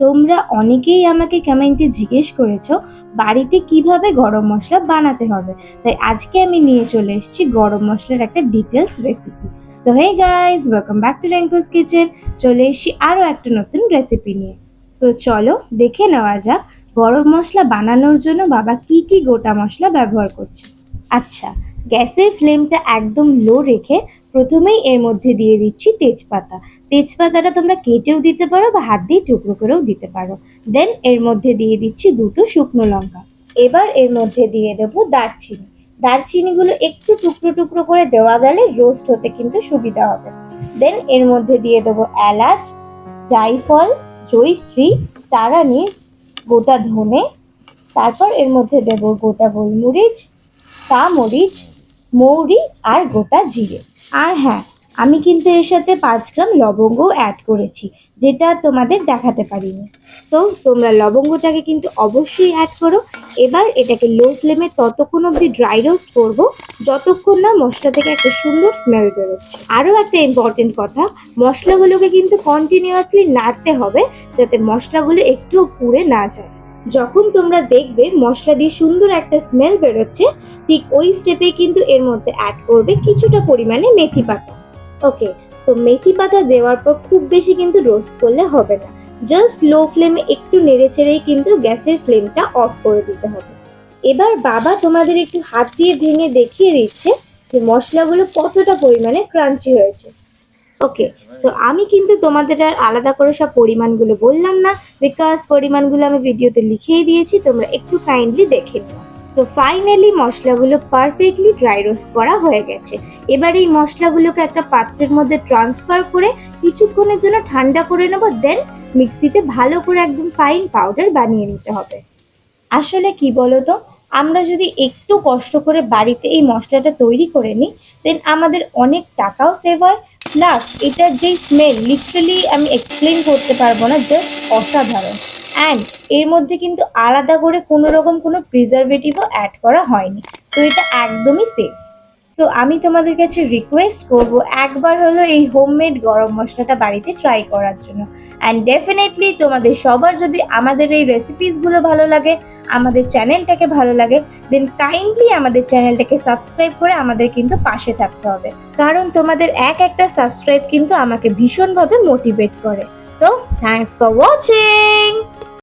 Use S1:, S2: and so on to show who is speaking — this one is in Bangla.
S1: তোমরা অনেকেই আমাকে কমেন্টে জিজ্ঞেস করেছ, বাড়িতে কীভাবে গরম মশলা বানাতে হবে? তাই আজকে আমি নিয়ে চলে এসেছি গরম মশলার একটা details recipe so hey guys welcome back to Rankus kitchen চলে এসেছি আরও একটা নতুন রেসিপি নিয়ে। তো চলো, দেখে নেওয়া যাক গরম মশলা বানানোর জন্য বাবা কি কি গোটা মশলা ব্যবহার করছে। আচ্ছা গ্যাসের ফ্লেমটা একদম লো রেখে প্রথমেই এর মধ্যে দিয়ে দিচ্ছি তেজপাতা। তেজপাতাটা তোমরা কেটেও দিতে পারো বা হাত দিয়ে টুকরো করেও দিতে পারো। দেন এর মধ্যে দিয়ে দিচ্ছি দুটো শুকনো লঙ্কা। এবার এর মধ্যে দিয়ে দেবো দারচিনি। দারচিনিগুলো একটু টুকরো টুকরো করে দেওয়া গেলে রোস্ট হতে কিন্তু সুবিধা হবে। দেন এর মধ্যে দিয়ে দেবো এলাচ জাইফল জয়িত্রী স্টার আনিস গোটা ধনে। তারপর এর মধ্যে দেবো গোটা গোলমরিচ চা মরিচ, মৌরি আর গোটা জিরে। আর হ্যাঁ আমি কিন্তু এর সাথে পাঁচ গ্রাম লবঙ্গ অ্যাড করেছি, যেটা তোমাদের দেখাতে পারিনি। তো তোমরা লবঙ্গটাকে কিন্তু অবশ্যই অ্যাড করো। এবার এটাকে লো ফ্লেমে ততক্ষণ অবধি ড্রাই রোস্ট করব, যতক্ষণ না মশলা থেকে একটা সুন্দর স্মেল বেরোচ্ছে। আরও একটা ইম্পর্টেন্ট কথা, মশলাগুলোকে কিন্তু কন্টিনিউয়াসলি নাড়তে হবে, যাতে মশলাগুলো একটুও পুড়ে না যায়। যখন তোমরা দেখবে মশলা দিয়ে সুন্দর একটা স্মেল বেরোচ্ছে, ঠিক ওই স্টেপে কিন্তু এর মধ্যে অ্যাড করবে কিছুটা পরিমাণে মেথি পাতা। ওকে সো মেথি পাতা দেওয়ার পর খুব বেশি কিন্তু রোস্ট করলে হবে না। জাস্ট লো ফ্লেমে একটু নেড়ে ছেড়েই কিন্তু গ্যাসের ফ্লেমটা অফ করে দিতে হবে। এবার বাবা তোমাদের একটু হাত দিয়ে ভেঙে দেখিয়ে দিচ্ছে যে মশলাগুলো কতটা পরিমাণে ক্রাঞ্চি হয়েছে। ওকে সো আমি কিন্তু তোমাদের আর আলাদা করে সব পরিমাণগুলো বললাম না বিকজ পরিমাণগুলো আমি ভিডিওতে লিখেই দিয়েছি, তোমরা একটু কাইন্ডলি দেখে নিও। তো ফাইনালি মশলাগুলো পারফেক্টলি ড্রাই রোস্ট করা হয়ে গেছে। এবার এই মশলাগুলোকে একটা পাত্রের মধ্যে ট্রান্সফার করে কিছুক্ষণের জন্য ঠান্ডা করে নেব দেন মিক্সিতে ভালো করে একদম ফাইন পাউডার বানিয়ে নিতে হবে। আসলে কি বলতো, আমরা যদি একটু কষ্ট করে বাড়িতে এই মশলাটা তৈরি করে নিই দেন আমাদের অনেক টাকাও সেভ হয় প্লাস এটার যেই স্মেল লিটারালি আমি এক্সপ্লেন করতে পারব না জাস্ট অসাধারণ। অ্যান্ড এর মধ্যে কিন্তু আলাদা করে কোনো রকম কোনো প্রিজারভেটিভও অ্যাড করা হয়নি। তো এটা একদমই সেফ তো আমি তোমাদের কাছে রিকোয়েস্ট করব একবার হলো এই হোমমেড গরম মশলাটা বাড়িতে ট্রাই করার জন্য। অ্যান্ড ডেফিনেটলি তোমাদের সবার যদি আমাদের এই রেসিপিসগুলো ভালো লাগে, আমাদের চ্যানেলটাকে ভালো লাগে দেন কাইন্ডলি আমাদের চ্যানেলটাকে সাবস্ক্রাইব করে আমাদের কিন্তু পাশে থাকতে হবে। কারণ তোমাদের এক একটা সাবস্ক্রাইব কিন্তু আমাকে ভীষণভাবে মোটিভেট করে। So thanks for watching